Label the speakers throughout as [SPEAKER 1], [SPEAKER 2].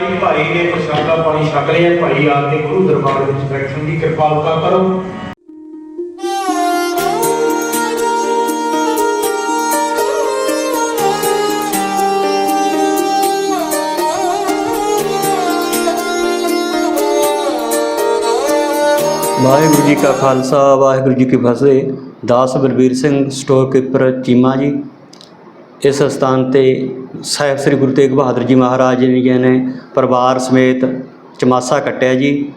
[SPEAKER 1] ਪਾਣੀ ਛਕ ਲਿਆ, ਭਾਈ ਆ ਕੇ ਗੁਰੂ ਦਰਬਾਰ ਵਿੱਚ ਬੈਠਣ ਦੀ ਕਿਰਪਾਲਤਾ ਕਰੋ।
[SPEAKER 2] ਵਾਹਿਗੁਰੂ ਜੀ ਕਾ ਖਾਲਸਾ, ਵਾਹਿਗੁਰੂ ਜੀ ਕੀ ਫਤਿਹ। ਦਾਸ ਬਲਬੀਰ ਸਿੰਘ, ਸਟੋਰ ਕੀਪਰ ਚੀਮਾ ਜੀ। ਇਸ ਸਥਾਨ ਤੇ ਸਾਹਿਬ ਸ੍ਰੀ ਗੁਰੂ ਤੇਗ ਬਹਾਦਰ ਜੀ ਮਹਾਰਾਜ ਜੀ ਨੇ ਪਰਿਵਾਰ ਸਮੇਤ ਚਮਾਸਾ ਕੱਟਿਆ ਜੀ।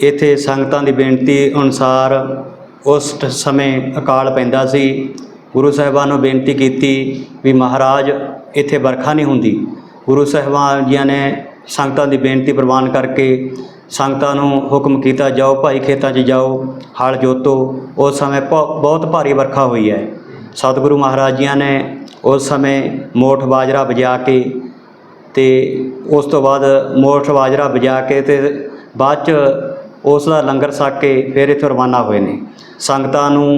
[SPEAKER 2] ਇੱਥੇ ਸੰਗਤਾਂ ਦੀ ਬੇਨਤੀ ਅਨੁਸਾਰ ਉਸ ਸਮੇਂ ਅਕਾਲ ਪੈਂਦਾ ਸੀ। ਗੁਰੂ ਸਾਹਿਬਾਨ ਨੂੰ ਬੇਨਤੀ ਕੀਤੀ ਵੀ ਮਹਾਰਾਜ, ਇੱਥੇ ਵਰਖਾ ਨਹੀਂ ਹੁੰਦੀ। ਗੁਰੂ ਸਾਹਿਬਾਨ ਜੀਆਂ ਨੇ ਸੰਗਤਾਂ ਦੀ ਬੇਨਤੀ ਪ੍ਰਵਾਨ ਕਰਕੇ ਸੰਗਤਾਂ ਨੂੰ ਹੁਕਮ ਕੀਤਾ, ਜਾਓ ਭਾਈ ਖੇਤਾਂ 'ਚ ਜਾਓ, ਹਲ ਜੋਤੋ। ਉਸ ਸਮੇਂ ਭ- ਬਹੁਤ ਭਾਰੀ ਵਰਖਾ ਹੋਈ ਹੈ। ਸਤਿਗੁਰੂ ਮਹਾਰਾਜ ਜੀਆਂ ਨੇ ਉਸ ਸਮੇਂ ਮੋਠ ਬਾਜਰਾ ਵਜਾ ਕੇ ਤੇ ਉਸ ਤੋਂ ਬਾਅਦ ਮੋਠ ਬਾਜਰਾ ਵਜਾ ਕੇ ਤੇ ਬਾਅਦ ਚ ਉਸ ਦਾ ਲੰਗਰ ਛਕ ਕੇ ਫਿਰ ਇੱਥੋਂ ਰਵਾਨਾ ਹੋਏ ਨੇ। ਸੰਗਤਾਂ ਨੂੰ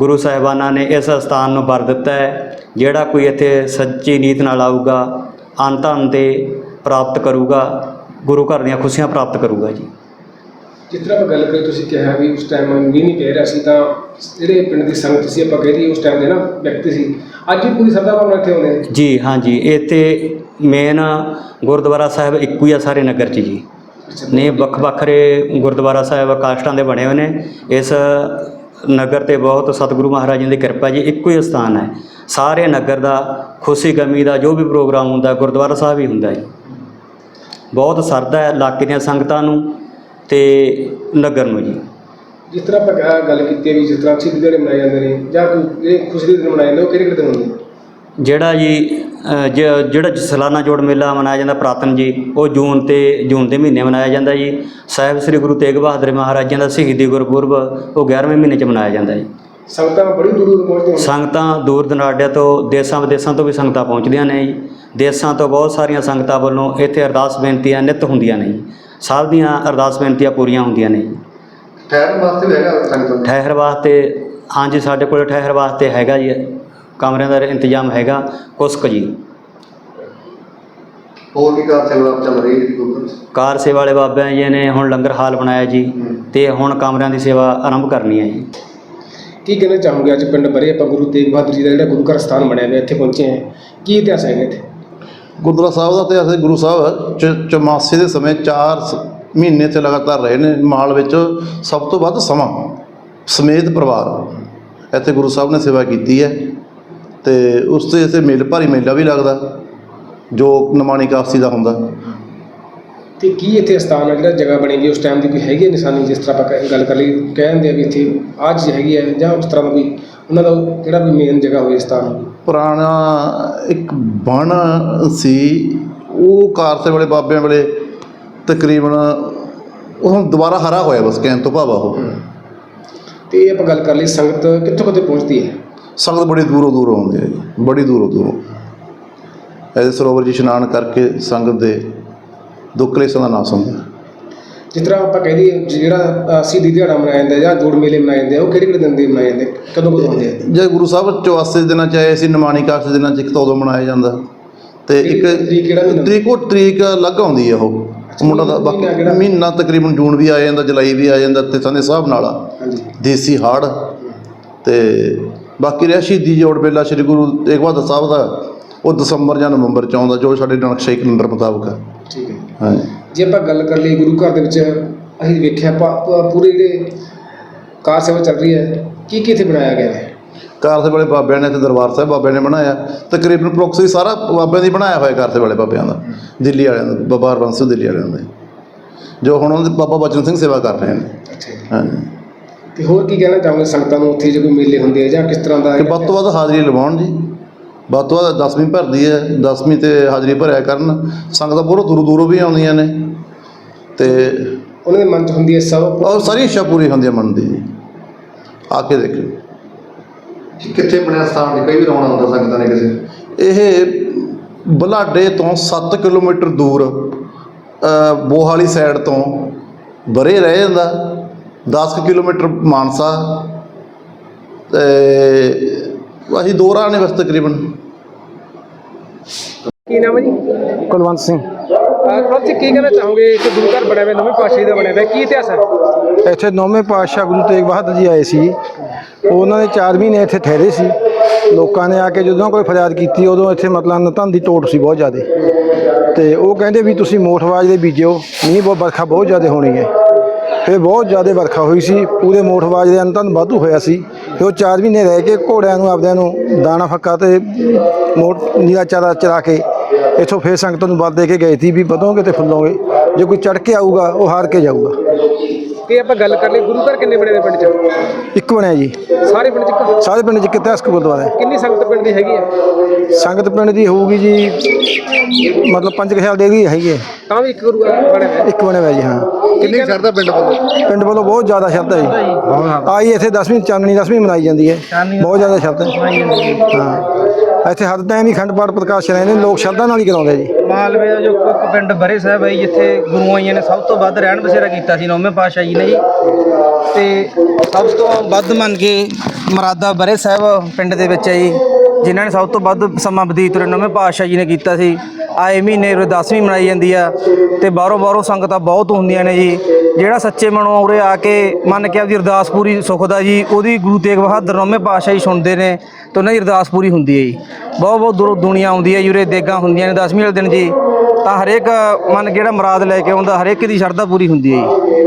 [SPEAKER 2] ਗੁਰੂ ਸਾਹਿਬਾਨਾਂ ਨੇ ਇਸ ਸਥਾਨ ਨੂੰ ਵਰ ਦਿੱਤਾ ਹੈ, ਜਿਹੜਾ ਕੋਈ ਇੱਥੇ ਸੱਚੀ ਨੀਤ ਨਾਲ ਆਊਗਾ ਅੰਨ 'ਤੇ ਪ੍ਰਾਪਤ ਕਰੂਗਾ, ਗੁਰੂ ਘਰ ਦੀਆਂ ਖੁਸ਼ੀਆਂ ਪ੍ਰਾਪਤ ਕਰੂਗਾ ਜੀ।
[SPEAKER 3] ਜਿਸ ਤਰ੍ਹਾਂ ਆਪਾਂ ਗੱਲ ਕਰੀ ਤੁਸੀਂ ਕਿਹਾ ਵੀ ਉਸ ਟਾਈਮ ਮੀਂਹ ਨਹੀਂ ਪੈ ਰਿਹਾ ਸੀ ਤਾਂ ਜਿਹੜੇ ਪਿੰਡ ਦੀ ਸੰਗਤ ਸੀ ਆਪਾਂ ਕਹਿ ਦਈਏ ਉਸ ਟਾਈਮ ਦੇ ਨਾ ਵਿਅਕਤੀ ਸੀ। ਅੱਜ ਵੀ ਪੂਰੀ ਸਰਦਾ ਭਾਵਨਾ ਇੱਥੇ ਆਉਂਦੇ ਨੇ?
[SPEAKER 2] ਜੀ ਹਾਂਜੀ। ਇੱਥੇ ਮੇਨ ਗੁਰਦੁਆਰਾ ਸਾਹਿਬ ਇੱਕੋ ਹੀ ਆ ਸਾਰੇ ਨਗਰ 'ਚ ਜੀ। ਨੇ ਵੱਖ ਵੱਖਰੇ ਗੁਰਦੁਆਰਾ ਸਾਹਿਬ ਕਾਸ਼ਟਾਂ ਦੇ ਬਣੇ ਹੋਏ ਨੇ। ਇਸ ਨਗਰ ਤੇ ਬਹੁਤ ਸਤਿਗੁਰੂ ਮਹਾਰਾਜ ਜੀ ਦੀ ਕਿਰਪਾ ਜੀ ਇੱਕੋ ਹੀ ਸਥਾਨ ਹੈ। ਸਾਰੇ ਨਗਰ ਦਾ ਖੁਸ਼ੀ ਗਮੀ ਦਾ ਜੋ ਵੀ ਪ੍ਰੋਗਰਾਮ ਹੁੰਦਾ ਗੁਰਦੁਆਰਾ ਸਾਹਿਬ ਹੀ ਹੁੰਦਾ ਹੈ ਬਹੁਤ ਸਰਦਾ ਹੈ ਇਲਾਕੇ ਦੀਆਂ ਸੰਗਤਾਂ ਨੂੰ। ਤੇ ਨਗਰ ਨੂੰ ਜੀ।
[SPEAKER 3] ਜਿਸ ਤਰ੍ਹਾਂ ਆਪਾਂ ਗ- ਗੱਲ ਕੀਤੀ ਹੈ ਵੀ ਜਿਸ ਤਰ੍ਹਾਂ ਸ਼ਹੀਦੀ ਦਿਹਾੜੇ ਮਨਾਏ ਜਾਂਦੇ ਨੇ ਜਾਂ ਕੋਈ ਜਿਹੜੇ ਖੁਸ਼ੀ ਦੇ ਦਿਨ ਮਨਾਏ ਜਾਂਦੇ ਉਹ ਕਿਹੜੇ ਕਿਹੜੇ ਦਿਨ ਹੁੰਦੇ? ਨੇ?
[SPEAKER 2] ਜਿਹੜਾ ਜੀ ਅ, ਜ- ਜਿਹੜਾ ਸਾਲਾਨਾ ਜੋੜ ਮੇਲਾ ਮਨਾਇਆ ਜਾਂਦਾ ਪ੍ਰਾਤਨ ਜੀ ਉਹ ਜੂਨ ਤੇ ਜੂਨ ਦੇ ਮਹੀਨੇ ਮਨਾਇਆ ਜਾਂਦਾ ਜੀ। ਸਾਹਿਬ ਸ੍ਰੀ ਗੁਰੂ ਤੇਗ ਬਹਾਦਰ ਮਹਾਰਾਜਾਂ ਦਾ ਸ਼ਹੀਦੀ ਗੁਰਪੁਰਬ ਉਹ 11ਵੇਂ ਮਹੀਨੇ ਚ ਮਨਾਇਆ ਜਾਂਦਾ ਜੀ।
[SPEAKER 3] ਸੰਗਤਾਂ ਬੜੀ ਦੂਰ ਦੂਰ ਪਹੁੰਚਦੇ ਹੋਣ
[SPEAKER 2] ਸੰਗਤਾਂ ਦੂਰ ਦਰਾਡੇ ਤੋਂ ਦੇਸ਼ਾਂ ਵਿਦੇਸ਼ਾਂ ਤੋਂ ਵੀ ਸੰਗਤਾਂ ਪਹੁੰਚਦੀਆਂ ਨੇ ਜੀ। ਦੇਸ਼ਾਂ ਤੋਂ ਬਹੁਤ ਸਾਰੀਆਂ ਸੰਗਤਾਂ ਵੱਲੋਂ ਇੱਥੇ ਅਰਦਾਸ ਬੇਨਤੀਆਂ ਨਿਤ ਹੁੰਦੀਆਂ ਨੇ ਜੀ। ਸਭ ਦੀਆਂ ਅਰਦਾਸ ਬੇਨਤੀਆਂ ਪੂਰੀਆਂ ਹੁੰਦੀਆਂ ਨੇ ਜੀ।
[SPEAKER 4] ਠਹਿਰਨ ਵਾਸਤੇ ਵੀ ਹੈਗਾ ਸੰਗਤ
[SPEAKER 2] ਠਹਿਰ ਵਾਸਤੇ ਹਾਂਜੀ ਸਾਡੇ ਕੋਲ ਠਹਿਰ ਵਾਸਤੇ ਹੈਗਾ ਜੀ। ਕਮਰਿਆਂ ਦਾ ਇੰਤਜ਼ਾਮ ਹੈਗਾ ਕੁਸਕ ਜੀ।
[SPEAKER 4] ਹੋਰ ਵੀ ਕਾਰ ਸੇਵਾ ਚੱਲ ਰਹੀ ਹੈ ਗੁਰੂ
[SPEAKER 2] ਕਾਰ ਸੇਵਾ ਵਾਲੇ ਬਾਬਿਆਂ ਜੀ ਨੇ ਹੁਣ ਲੰਗਰ ਹਾਲ ਬਣਾਇਆ ਜੀ ਤੇ ਹੁਣ ਕਮਰਿਆਂ ਦੀ ਸੇਵਾ ਆਰੰਭ ਕਰਨੀ ਹੈ ਜੀ।
[SPEAKER 3] ਕੀ ਕਹਿਣਾ ਚਾਹੋਗੇ ਅੱਜ ਪਿੰਡ ਬਰੇ? ਆਪਾਂ ਗੁਰੂ ਤੇਗ ਬਹਾਦਰ ਜੀ ਦਾ ਜਿਹੜਾ ਗੁਰੂ ਘਰ ਸਥਾਨ ਬਣਿਆ ਹੋਇਆ ਇੱਥੇ ਪਹੁੰਚੇ ਹਾਂ। ਕੀ ਇਤਿਹਾਸ ਹੈ ਇੱਥੇ?
[SPEAKER 5] ਗੁਰਦੁਆਰਾ ਸਾਹਿਬ ਦਾ ਇਤਿਹਾਸ ਹੈ ਗੁਰੂ ਸਾਹਿਬ ਚ- ਚੌਮਾਸੇ ਦੇ ਸਮੇਂ 4 ਮਹੀਨੇ ਤੇ ਲਗਾਤਾਰ ਰਹੇ ਨੇ, ਮਾਲ ਵਿੱਚ ਸਭ ਤੋਂ ਵੱਧ ਸਮਾਂ ਸਮੇਤ ਪਰਿਵਾਰ। ਇੱਥੇ ਗੁਰੂ ਸਾਹਿਬ ਨੇ ਸੇਵਾ ਕੀਤੀ ਹੈ ਤੇ ਉਸ ਤੇ ਇੱਥੇ ਮੇਲ, ਭਾਰੀ ਮੇਲਾ ਵੀ ਲੱਗਦਾ, ਜੋ ਨਮਾਣੀ ਕਾਸਤੀ ਦਾ ਹੁੰਦਾ।
[SPEAKER 3] ਤੇ ਕੀ ਇੱਥੇ ਸਥਾਨ ਹੈ ਜਿਹੜਾ ਜਗ੍ਹਾ ਬਣੀ ਗਈ ਉਸ ਟਾਈਮ ਦੀ ਕੋਈ ਹੈਗੀ ਹੈ ਨਿਸ਼ਾਨੀ ਜਿਸ ਤਰ੍ਹਾਂ ਆਪਾਂ ਕਹਿ- ਗੱਲ ਕਰ ਲਈ ਕਹਿੰਦੇ ਆ ਵੀ ਇੱਥੇ ਆਹ ਚੀਜ਼ ਹੈਗੀ ਹੈ ਜਾਂ ਉਸ ਤਰ੍ਹਾਂ ਦਾ ਕੋਈ, ਉਹਨਾਂ ਦਾ ਜਿਹੜਾ ਵੀ ਮੇਨ ਜਗ੍ਹਾ ਹੋਵੇ ਸਥਾਨ
[SPEAKER 5] ਪੁਰਾਣਾ ਇੱਕ ਬਣ ਸੀ ਉਹ ਕਾਰਸੇ ਵਾਲੇ ਬਾਬਿਆਂ ਵੇਲੇ ਤਕਰੀਬਨ ਉਹ ਹੁਣ ਦੁਬਾਰਾ ਹਰਾ ਹੋਇਆ ਬਸ ਕਹਿਣ ਤੋਂ ਭਾਵ ਉਹ।
[SPEAKER 3] ਤੇ ਇਹ ਆਪਾਂ ਗੱਲ ਕਰ ਲਈ ਸੰਗਤ ਕਿੱਥੋਂ ਕਿੱਥੇ ਪਹੁੰਚਦੀ ਹੈ?
[SPEAKER 5] ਸੰਗਤ ਬੜੀ ਦੂਰੋਂ ਦੂਰੋਂ ਆਉਂਦੀ ਹੈ ਜੀ ਬੜੀ ਦੂਰੋਂ ਦੂਰੋਂ। ਇਹਦੇ ਸਰੋਵਰ 'ਚ ਇਸ਼ਨਾਨ ਕਰਕੇ ਸੰਗਤ ਦੇ ਦੁੱਖ ਕਲੇਸ਼ਾਂ ਦਾ ਨਾਸ ਹੁੰਦਾ।
[SPEAKER 3] ਜਿਸ ਤਰ੍ਹਾਂ ਆਪਾਂ ਕਹਿ ਦਈਏ ਜਿਹੜਾ ਸਿੱਧੀ ਦਿਹਾੜਾ ਮਨਾਇਆ ਜਾਂਦਾ ਜਾਂ ਜੋੜ ਮੇਲੇ ਮਨਾਏ ਜਾਂਦੇ ਆ ਉਹ ਕਿਹੜੇ ਕਿਹੜੇ ਦਿਨ ਦੇ ਮਨਾਏ ਜਾਂਦੇ ਕਦੋਂ ਕਦੋਂ ਹੁੰਦੇ ਆ?
[SPEAKER 5] ਜੇ ਗੁਰੂ ਸਾਹਿਬ ਚੌਆਸੇ ਦਿਨਾਂ 'ਚ ਆਏ ਸੀ ਨਿਮਾਣੀ ਕਾਸ਼ ਦੇ ਦਿਨਾਂ 'ਚ ਇੱਕ ਤਾਂ ਉਦੋਂ ਮਨਾਇਆ ਜਾਂਦਾ। ਤੇ ਇੱਕ
[SPEAKER 3] ਤਰੀਕ
[SPEAKER 5] ਉਹ ਤਰੀਕ ਅਲੱਗ ਆਉਂਦੀ ਹੈ ਉਹ। ਮੁੰਡਾ ਦਾ ਬਾਕੀ
[SPEAKER 3] ਮਹੀਨਾ
[SPEAKER 5] ਤਕਰੀਬਨ ਜੂਨ ਵੀ ਆ ਜਾਂਦਾ ਜੁਲਾਈ ਵੀ ਆ ਜਾਂਦਾ ਤੇ ਸੰਦੇ ਹਿਸਾਬ ਨਾਲ ਆ। ਦੇਸੀ ਹਾੜ। ਤੇ ਬਾਕੀ ਰਿਹਾ ਸ਼ਹੀਦੀ ਜੋੜ ਮੇਲਾ ਸ੍ਰੀ ਗੁਰੂ ਤੇਗ ਬਹਾਦਰ ਸਾਹਿਬ ਦਾ ਉਹ ਦਸੰਬਰ ਜਾਂ ਨਵੰਬਰ 'ਚ ਆਉਂਦਾ ਜੋ ਸਾਡੇ ਨਕਸ਼ੇ ਕੈਲੰਡਰ ਮੁਤਾਬਕ। ਹੈ
[SPEAKER 3] ਠੀਕ ਹੈ।
[SPEAKER 5] ਹਾਂਜੀ।
[SPEAKER 3] ਜੇ ਆਪਾਂ ਗੱਲ ਕਰ ਲਈ ਗੁਰੂ ਘਰ ਦੇ ਵਿੱਚ ਅਸੀਂ ਵੇਖਿਆ ਪੂਰੇ ਜਿਹੜੇ ਕਾਰ ਸੇਵਾ ਚੱਲ ਰਹੀ ਹੈ ਕੀ ਕੀ ਇੱਥੇ ਬਣਾਇਆ ਗਿਆ ਹੈ?
[SPEAKER 5] ਕਾਰਸੇ ਵਾਲੇ ਬਾਬਿਆਂ ਨੇ ਤੇ ਦਰਬਾਰ ਸਾਹਿਬ ਬਾਬਿਆਂ ਨੇ ਬਣਾਇਆ। ਤਕਰੀਬਨ ਪ੍ਰੋਕਸੀ ਸਾਰਾ ਬਾਬਿਆਂ ਦੀ ਬਣਾਇਆ ਹੋਇਆ ਕਾਰਸੇ ਵਾਲੇ ਬਾਬਿਆਂ ਦਾ ਦਿੱਲੀ ਵਾਲਿਆਂ ਦਾ ਬਾਬਾ ਹਰਬੰਸ ਸਿੰਘ ਦਿੱਲੀ ਵਾਲਿਆਂ ਦਾ। ਜੋ ਹੁਣ ਉਹਨਾਂ ਦੇ ਬਾਬਾ ਬਚਨ ਸਿੰਘ ਸੇਵਾ ਕਰ ਰਹੇ ਨੇ। ਹਾਂਜੀ।
[SPEAKER 3] ਤੇ ਹੋਰ ਕੀ ਕਹਿਣਾ ਚਾਹੋਗੇ ਸੰਗਤਾਂ ਨੂੰ ਉੱਥੇ ਜੇ ਕੋਈ ਮੇਲੇ ਹੁੰਦੇ ਆ ਜਾਂ ਕਿਸ ਤਰ੍ਹਾਂ ਦਾ
[SPEAKER 5] ਕਿ ਵੱਧ ਤੋਂ ਵੱਧ ਹਾਜ਼ਰੀ ਲਵਾਉਣ ਜੀ। ਵੱਧ ਤੋਂ ਵੱਧ 10ਵੀਂ ਭਰਦੀ ਹੈ 10ਵੀਂ ਤੇ ਹਾਜ਼ਰੀ ਭਰਿਆ ਕਰਨ। ਸੰਗਤਾਂ ਬਹੁਤ ਦੂਰੋਂ ਦੂਰੋਂ ਵੀ ਆਉਂਦੀਆਂ ਨੇ। ਤੇ
[SPEAKER 3] ਉਹਨਾਂ ਦੇ ਮਨ 'ਚ ਹੁੰਦੀ ਹੈ ਸਭ
[SPEAKER 5] ਉਹ ਸਾਰੀ ਇੱਛਾ ਪੂਰੀ ਹੁੰਦੀ ਹੈ ਮਨ ਦੀ ਜੀ। ਆ ਕੇ ਦੇਖੋ
[SPEAKER 4] ਜੀ ਕਿੱਥੇ ਬਣਿਆ ਸਥਾਨ ਦੀ ਕਈ ਵਾਰ ਆਉਣਾ ਹੁੰਦਾ ਸੰਗਤਾਂ ਨੇ ਕਿਸੇ
[SPEAKER 5] ਇਹ ਬਲਾਡੇ ਤੋਂ 7 ਕਿਲੋਮੀਟਰ ਦੂਰ ਅ, ਬੋਹਾਲੀ ਸਾਈਡ ਤੋਂ ਬਰੇ ਰਹਿ ਜਾਂਦਾ। 10 ਕੁ ਕਿਲੋਮੀਟਰ ਮਾਨਸਾ। ਤੇ ਅਸੀਂ ਦੋ ਰਾਹ ਨੇ ਬਸ ਤਕਰੀਬਨ।
[SPEAKER 3] ਕੀ ਨਾਮ ਹੈ ਜੀ?
[SPEAKER 6] ਕੁਲਵੰਤ ਸਿੰਘ।
[SPEAKER 3] ਪ੍ਰਭ ਜੀ, ਕੀ ਕਹਿਣਾ ਚਾਹੋਗੇ? ਇੱਥੇ ਗੁਰੂ ਘਰ ਬਣਿਆ ਹੋਇਆ, ਨਵੀਂ ਪਾਤਸ਼ਾਹੀ ਦਾ ਬਣਿਆ ਹੋਇਆ, ਕੀ ਇਤਿਹਾਸ ਹੈ?
[SPEAKER 6] ਇੱਥੇ ਨੌਵੇਂ ਪਾਤਸ਼ਾਹ ਗੁਰੂ ਤੇਗ ਬਹਾਦਰ ਜੀ ਆਏ ਸੀ। ਉਹਨਾਂ ਨੇ 4 ਮਹੀਨੇ ਇੱਥੇ ਠਹਿਰੇ ਸੀ। ਲੋਕਾਂ ਨੇ ਆ ਕੇ ਜਦੋਂ ਕੋਈ ਫਰਿਆਦ ਕੀਤੀ, ਉਦੋਂ ਇੱਥੇ ਮਤਲਬ ਨਤਨ ਦੀ ਟੋਟ ਸੀ ਬਹੁਤ ਜ਼ਿਆਦਾ। ਤੇ ਉਹ ਕਹਿੰਦੇ ਵੀ ਤੁਸੀਂ ਮੋਠਵਾਜ ਦੇ ਬੀਜਿਓ ਨਹੀਂ ਬਹੁਤ ਵਰਖਾ ਬਹੁਤ ਜ਼ਿਆਦਾ ਹੋਣੀ ਹੈ। ਫਿਰ ਬਹੁਤ ਜ਼ਿਆਦਾ ਵਰਖਾ ਹੋਈ ਸੀ, ਪੂਰੇ ਮੋਠਵਾਜ ਦੇ ਅੰਤਨ ਵਾਧੂ ਹੋਇਆ ਸੀ। ਫਿਰ ਉਹ 4 ਮਹੀਨੇ ਰਹਿ ਕੇ ਘੋੜਿਆਂ ਨੂੰ, ਆਪਦਿਆਂ ਨੂੰ ਦਾਣਾ ਫੱਕਾ ਤੇ ਮੋਟ ਨੀਲਾ ਚਾਰਾ ਚਰਾ ਕੇ ਇੱਥੋਂ ਫੇਰ ਸੰਗਤ ਨੂੰ ਬਲ ਦੇ ਕੇ ਗਏ ਸੀ ਵੀ ਵਧੋਗੇ ਤੇ ਫੁੱਲੋਗੇ। ਜੇ ਕੋਈ ਚੜ ਕੇ ਆਊਗਾ ਉਹ ਹਾਰ ਕੇ ਜਾਊਗਾ।
[SPEAKER 3] ਕੀ ਆਪਾਂ ਗੱਲ ਕਰ ਲਈ ਗੁਰੂ ਘਰ ਕਿੰਨੇ ਬਣੇ ਨੇ ਪਿੰਡ 'ਚ?
[SPEAKER 6] ਇੱਕ ਬਣਿਆ ਜੀ।
[SPEAKER 3] ਸਾਰੇ ਪਿੰਡ 'ਚ ਇੱਕ?
[SPEAKER 6] ਸਾਰੇ ਪਿੰਡ 'ਚ ਇੱਕ ਇਤਿਹਾਸਕ ਗੁਰਦੁਆਰਾ ਹੈ।
[SPEAKER 3] ਕਿੰਨੀ ਸੰਗਤ ਪਿੰਡ ਦੀ ਹੈਗੀ ਹੈ?
[SPEAKER 6] ਸੰਗਤ ਪਿੰਡ ਦੀ ਹੋਊਗੀ ਜੀ ਮਤਲਬ ਪੰਜ ਕੁ ਸਾਲ ਦੇ ਗਈ ਹੈਗੀ ਹੈ।
[SPEAKER 3] ਤਾਂ ਵੀ ਇੱਕ ਗੁਰੂ ਘਰ ਬਣਿਆ ਹੋਇਆ
[SPEAKER 6] ਇੱਕ ਬਣਿਆ ਹੋਇਆ ਜੀ ਹਾਂ।
[SPEAKER 4] ਕਿੰਨੀ ਸ਼ਰਧਾ ਪਿੰਡ ਵੱਲੋਂ?
[SPEAKER 6] ਪਿੰਡ ਵੱਲੋਂ ਬਹੁਤ ਜ਼ਿਆਦਾ ਸ਼ਰਧਾ ਜੀ। ਆਈ ਇੱਥੇ 10ਵੀਂ ਚਾਨਣੀ 10ਵੀਂ ਮਨਾਈ ਜਾਂਦੀ ਹੈ। ਬਹੁਤ ਜ਼ਿਆਦਾ ਸ਼ਰਧਾ। ਹਾਂ। ਇੱਥੇ ਹਰ ਟਾਈਮ ਹੀ ਖੰਡ ਪਾਠ ਪ੍ਰਕਾਸ਼ ਰਹਿੰਦੇ ਨੇ ਲੋਕ ਸ਼ਰਧਾ ਨਾਲ ਹੀ ਕਰਾਉਂਦੇ ਜੀ।
[SPEAKER 7] ਮਾਲਵੇ ਦਾ ਜੋ ਇੱਕ ਪਿੰਡ ਬਰੇ ਸਾਹਿਬ ਹੈ ਜੀ, ਜਿੱਥੇ ਗੁਰੂਆਂ ਜੀ ਨੇ ਸਭ ਤੋਂ ਵੱਧ ਰਹਿਣ ਬਸੇਰਾ ਕੀਤਾ ਸੀ ਨੌਵੇਂ ਪਾਤਸ਼ਾਹ ਜੀ ਨੇ ਜੀ। ਤੇ ਸਭ ਤੋਂ ਵੱਧ ਮੰਨ ਕੇ ਮਰਾਦਾ ਬਰੇ ਸਾਹਿਬ ਪਿੰਡ ਦੇ ਵਿੱਚ ਹੈ ਜੀ ਜਿਨ੍ਹਾਂ ਨੇ ਸਭ ਤੋਂ ਵੱਧ ਸਮਾਂ ਬਤੀਤ ਨੌਵੇਂ ਪਾਤਸ਼ਾਹ ਜੀ ਨੇ ਕੀਤਾ ਸੀ। ਆਏ ਮਹੀਨੇ ਉਰੇ 10ਵੀਂ ਮਨਾਈ ਜਾਂਦੀ ਆ ਤੇ ਬਾਹਰੋਂ ਬਾਹਰੋਂ ਸੰਗਤਾਂ ਬਹੁਤ ਹੁੰਦੀਆਂ ਨੇ ਜੀ। ਜਿਹੜਾ ਸੱਚੇ ਮਨੋਂ ਉਰੇ ਆ ਕੇ ਮੰਨ ਕੇ ਆਪਦੀ ਅਰਦਾਸ ਪੂਰੀ ਸੁਖਦਾ ਜੀ, ਉਹਦੀ ਗੁਰੂ ਤੇਗ ਬਹਾਦਰ ਨੌਵੇਂ ਪਾਤਸ਼ਾਹ ਜੀ ਸੁਣਦੇ ਨੇ ਤੇ ਉਹਨਾਂ ਦੀ ਅਰਦਾਸ ਪੂਰੀ ਹੁੰਦੀ ਹੈ ਜੀ। ਬਹੁਤ ਬਹੁਤ ਦੂਰੋਂ ਦੁਨੀਆ ਆਉਂਦੀ ਹੈ ਜੀ ਉਰੇ, ਦੇਗਾਂ ਹੁੰਦੀਆਂ ਨੇ 10ਵੀਂ ਵਾਲੇ ਦਿਨ ਜੀ। ਤਾਂ ਹਰੇਕ ਮਨ ਜਿਹੜਾ ਮੁਰਾਦ ਲੈ ਕੇ ਆਉਂਦਾ, ਹਰੇਕ ਦੀ ਸ਼ਰਧਾ ਪੂਰੀ ਹੁੰਦੀ ਹੈ ਜੀ।